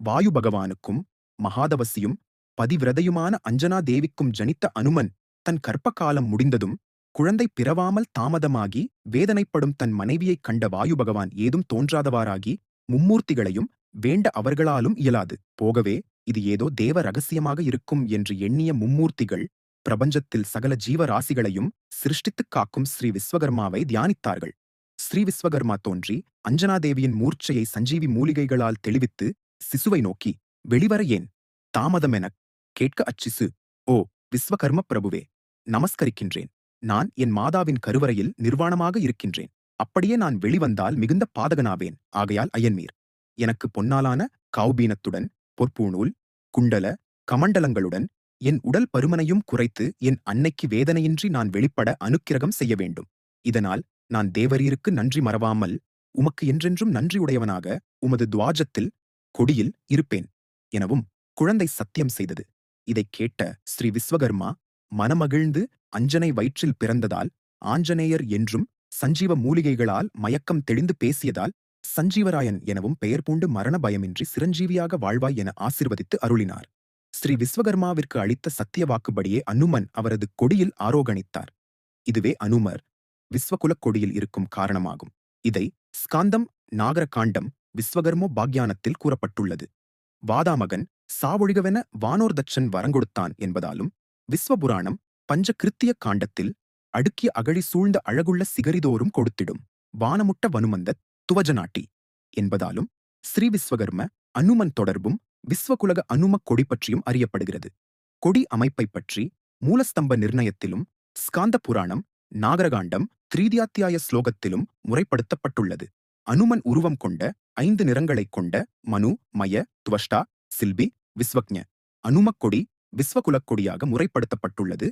வாயு பகவானுக்கும் மகாதவசியும் பதிவிரதையுமான அஞ்சனா தேவிக்கும் ஜனித்த அனுமன் தன் கற்பகாலம் முடிந்ததும் குழந்தை பிறவாமல் தாமதமாகி வேதனைப்படும் தன் மனைவியைக் கண்ட வாயு பகவான் ஏதும் தோன்றாதவாறாகி மும்மூர்த்திகளையும் வேண்ட அவர்களாலும் இயலாது. போகவே இது ஏதோ தேவ ரகசியமாக இருக்கும் என்று எண்ணிய மும்மூர்த்திகள் பிரபஞ்சத்தில் சகல ஜீவராசிகளையும் சிருஷ்டித்துக் காக்கும் ஸ்ரீ விஸ்வகர்மாவை தியானித்தார்கள். ஸ்ரீ விஸ்வகர்மா தோன்றி அஞ்சனாதேவியின் மூர்ச்சையை சஞ்சீவி மூலிகைகளால் தெளிவித்து சிசுவை நோக்கி வெளிவர ஏன்? தாமதமெனக் கேட்க அச்சிசு. ஓ விஸ்வகர்ம பிரபுவே நமஸ்கரிக்கின்றேன். நான் என் மாதாவின் கருவறையில் நிர்வாணமாக இருக்கின்றேன். அப்படியே நான் வெளிவந்தால் மிகுந்த பாதகனாவேன். ஆகையால் அயன்மீர். எனக்கு பொன்னாலான காவ்பீனத்துடன் பொற்பூணூல் குண்டல கமண்டலங்களுடன் என் உடல் பருமனையும் குறைத்து என் அன்னைக்கு வேதனையின்றி நான் வெளிப்பட அனுக்கிரகம் செய்ய வேண்டும். இதனால் நான் தேவரீருக்கு நன்றி மறவாமல் உமக்கு என்றென்றும் நன்றியுடையவனாக உமது துவாஜத்தில் கொடியில் இருப்பேன் எனவும் குழந்தை சத்தியம் செய்தது. இதைக் கேட்ட ஸ்ரீ விஸ்வகர்மா மனமகிழ்ந்து அஞ்சனை வயிற்றில் பிறந்ததால் ஆஞ்சநேயர் என்றும் சஞ்சீவ மூலிகைகளால் மயக்கம் தெளிந்து பேசியதால் சஞ்சீவராயன் எனவும் பெயர் பூண்டு மரண பயமின்றி சிரஞ்சீவியாக வாழ்வாய் என ஆசிர்வதித்து அருளினார். ஸ்ரீ விஸ்வகர்மாவிற்கு அளித்த சத்திய வாக்குப்படியே அனுமன் அவரது கொடியில் ஆரோகணித்தார். இதுவே அனுமர் விஸ்வகுலக் கொடியில் இருக்கும் காரணமாகும். இதை ஸ்காந்தம் நாகரகாண்டம் விஸ்வகர்மோ பாக்யானத்தில் கூறப்பட்டுள்ளது. வாதாமகன் சாவொழிகவென வானோர்தட்சன் வரங்கொடுத்தான் என்பதாலும் விஸ்வபுராணம் பஞ்ச கிருத்திய காண்டத்தில் அடுக்கிய அகழி சூழ்ந்த அழகுள்ள சிகரிதோறும் கொடுத்திடும். வானமுட்ட வனுமந்தத் துவஜநாட்டி என்பதாலும் ஸ்ரீ விஸ்வகர்ம அனுமன் தொடர்பும் விஸ்வகுலக அனுமக் கொடி பற்றியும் அறியப்படுகிறது. கொடி அமைப்பை பற்றி மூலஸ்தம்ப நிர்ணயத்திலும் ஸ்காந்த புராணம் நாகரகாண்டம் திரீதியாத்தியாய ஸ்லோகத்திலும் முறைப்படுத்தப்பட்டுள்ளது. அனுமன் உருவம் கொண்ட ஐந்து நிறங்களைக் கொண்ட மனு மய துவஷ்டா சில்பி விஸ்வக்ஞ. அனுமக்கொடி விஸ்வகுலக் கொடியாக முறைப்படுத்தப்பட்டுள்ளது.